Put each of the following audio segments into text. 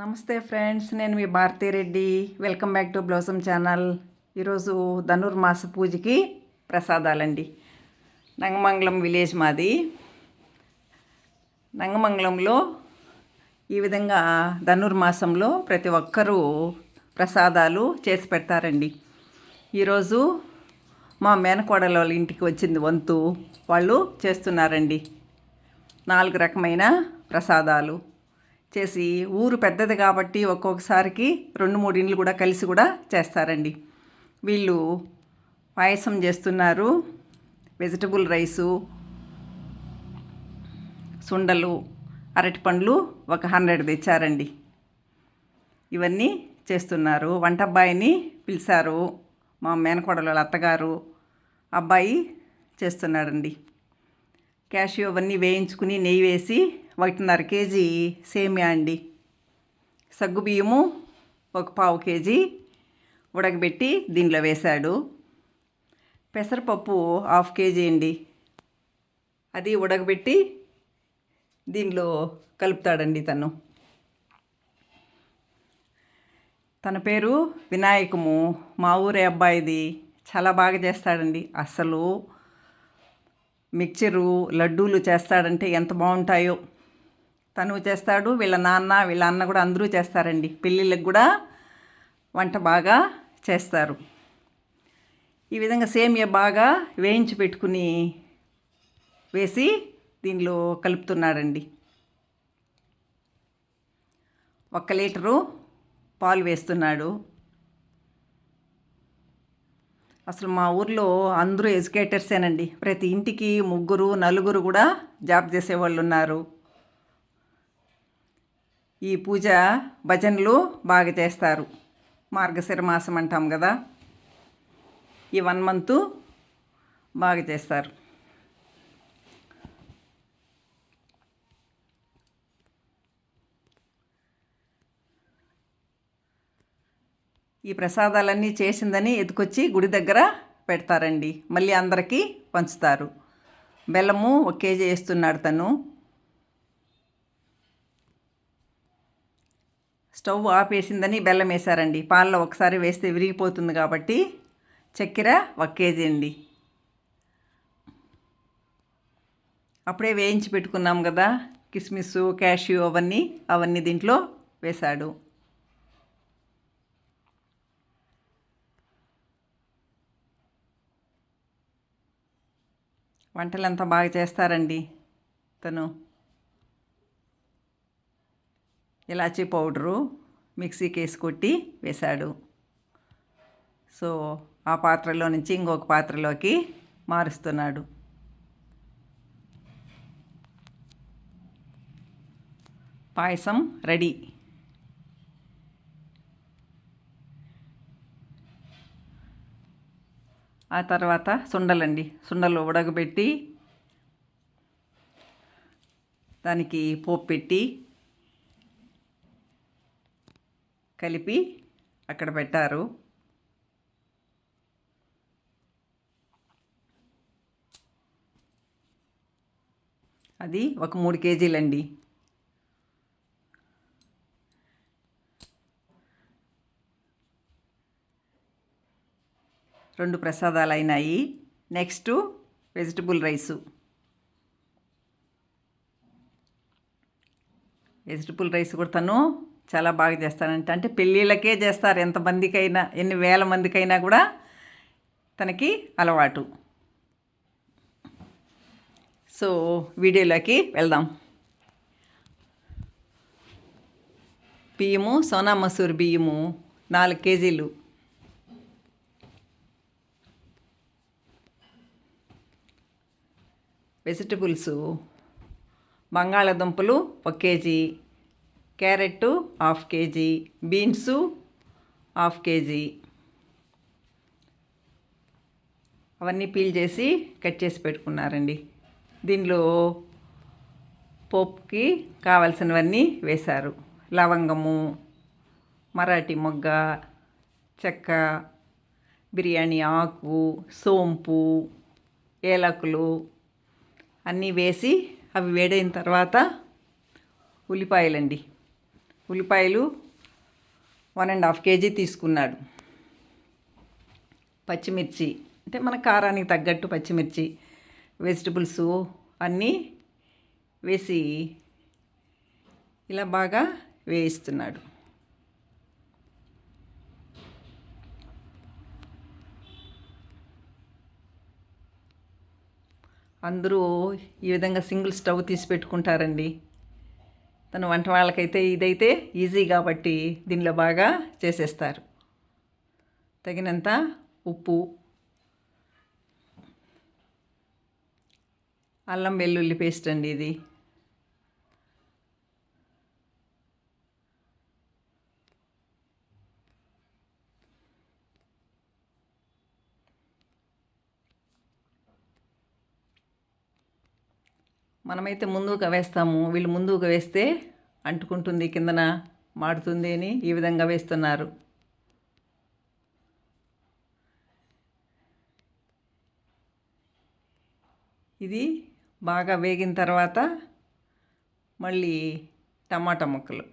నమస్తే ఫ్రెండ్స్ నేను మీ Bharathi Reddy welcome back to blossom channel. ఈరోజు ధనుర్మాస పూజకి ప్రసాదాలండి. నంగమంగళం విలేజ్ మాది. నంగమంగళంలో ఈ విధంగా ధనుర్మాసంలో ప్రతి ఒక్కరూ ప్రసాదాలు చేసి పెడతారండి. ఈరోజు మా మేనకోడల వాళ్ళ ఇంటికి వచ్చింది వంతు వాళ్ళు చేస్తున్నారండి. నాలుగు రకమైన ప్రసాదాలు. చేసి ఊరు పెద్దది కాబట్టి ఒక్కొక్కసారికి రెండు మూడు ఇండ్లు కూడా కలిసి కూడా చేస్తారండి. వీళ్ళు పాయసం చేస్తున్నారు వెజిటబుల్ రైసు సుండలు అరటిపండ్లు ఒక హండ్రెడ్ తెచ్చారండి. ఇవన్నీ చేస్తున్నారు. వంట అబ్బాయిని పిలిచారు మా మేనకోడలు వాళ్ళ అత్తగారు అబ్బాయి చేస్తున్నాడండి. క్యాషియో అవన్నీ వేయించుకుని నెయ్యి వేసి ఒకటిన్నర కేజీ సేమియా అండి. సగ్గుబియ్యము ఒక పావు కేజీ ఉడకబెట్టి దీనిలో వేశాడు. పెసరపప్పు హాఫ్ కేజీ అండి. అది ఉడకబెట్టి దీనిలో కలుపుతాడండి తను. తన పేరు వినాయకము. మా ఊరే అబ్బాయిది చాలా బాగా చేస్తాడండి. అసలు మిక్చరు లడ్డూలు చేస్తాడంటే ఎంత బాగుంటాయో. తను చేస్తాడు వీళ్ళ నాన్న వీళ్ళ అన్న కూడా అందరూ చేస్తారండి. పెళ్ళిళ్ళకి కూడా వంట బాగా చేస్తారు. ఈ విధంగా సేమియా బాగా వేయించి పెట్టుకుని వేసి దీనిలో కలుపుతున్నాడండి. ఒక్క లీటరు పాలు వేస్తున్నాడు. అసలు మా ఊర్లో అందరూ ఎడ్యుకేటర్సేనండి. ప్రతి ఇంటికి ముగ్గురు నలుగురు కూడా జాబ్ చేసేవాళ్ళు ఉన్నారు. ఈ పూజ భజనలు బాగా చేస్తారు. మార్గశిర మాసం అంటాం కదా. ఈ వన్ మంత్ బాగా చేస్తారు. ఈ ప్రసాదాలన్నీ చేసిందని ఎత్తుకొచ్చి గుడి దగ్గర పెడతారండి. మళ్ళీ అందరికీ పంచుతారు. బెల్లము ఒక కేజీ వేస్తున్నాడు తను. స్టవ్ ఆపేసిందని బెల్లం వేసారండి పాలలో ఒకసారి వేస్తే విరిగిపోతుంది కాబట్టి చక్కెర ఒక కేజీ అండి. అప్పుడే వేయించి పెట్టుకున్నాం కదా కిస్మిస్ క్యాష్యూ అవన్నీ అవన్నీ దీంట్లో వేశాడు. వంటలు అంతా బాగా చేస్తారండి తను. ఇలాచీ పౌడరు మిక్సీకి వేసి కొట్టి వేశాడు. సో ఆ పాత్రలో నుంచి ఇంకొక పాత్రలోకి మారుస్తున్నాడు. పాయసం రెడీ. ఆ తర్వాత సుండలండి. సుండలు ఉడకబెట్టి దానికి పోపు పెట్టి కలిపి అక్కడ పెట్టారు. అది ఒక మూడు కేజీలండి. రెండు ప్రసాదాలు అయినాయి next vegetable rice. Vegetable rice కూడా తను చాలా బాగా చేస్తానంట అంటే పెళ్ళిళ్ళకే చేస్తారు ఎంతమందికైనా ఎన్ని వేల మందికైనా కూడా తనకి అలవాటు. సో వీడియోలోకి వెళ్దాం. బియ్యము సోనా మసూర్ బియ్యము నాలుగు కేజీలు. వెజిటబుల్స్ బంగాళాదుంపలు ఒక kg. Carrot half kg beans half kg. అవన్నీ పీల్ చేసి కట్ చేసి పెట్టుకున్నారండి. దీనిలో పోపుకి కావలసినవన్నీ వేశారు. లవంగము మరాఠీ మొగ్గ చెక్క బిర్యానీ ఆకు సోంపు ఏలకులు అన్నీ వేసి అవి వేడైన తర్వాత ఉల్లిపాయలండి. ఉల్లిపాయలు వన్ అండ్ హాఫ్ కేజీ తీసుకున్నాడు. పచ్చిమిర్చి అంటే మన కారానికి తగ్గట్టు పచ్చిమిర్చి వెజిటబుల్స్ అన్నీ వేసి ఇలా బాగా వేయిస్తున్నాడు. అందరూ ఈ విధంగా సింగిల్ స్టవ్ తీసి పెట్టుకుంటారండి. తను వంట వాళ్ళకైతే ఇదైతే ఈజీ కాబట్టి దీనిలో బాగా చేసేస్తారు. తగినంత ఉప్పు అల్లం వెల్లుల్లి పేస్ట్ అండి ఇది. మనమైతే ముందుగా వేస్తాము. వీళ్ళు ముందుగా వేస్తే అంటుకుంటుంది కిందన మాడుతుంది అని ఈ విధంగా వేస్తున్నారు. ఇది బాగా వేగిన తర్వాత మళ్ళీ టమాటా ముక్కలు.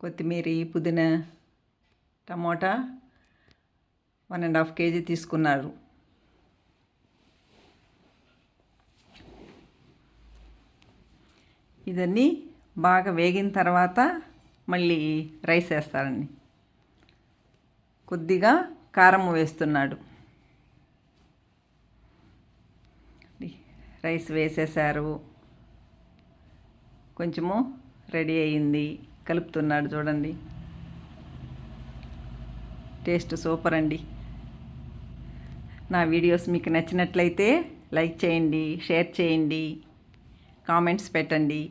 కొత్తిమీర పుదీనా tomato one and half kg తీసుకున్నారు. ఇదన్నీ బాగా వేగిన తర్వాత మళ్ళీ రైస్ వేస్తారండి కొద్దిగా కారం వేస్తున్నాడు. రైస్ వేసేసారు. కొంచెము రెడీ అయ్యింది కలుపుతున్నాడు చూడండి. టేస్ట్ సూపర్ అండి. నా వీడియోస్ మీకు నచ్చినట్లయితే లైక్ చేయండి షేర్ చేయండి. కామెంట్స్ పెట్టండి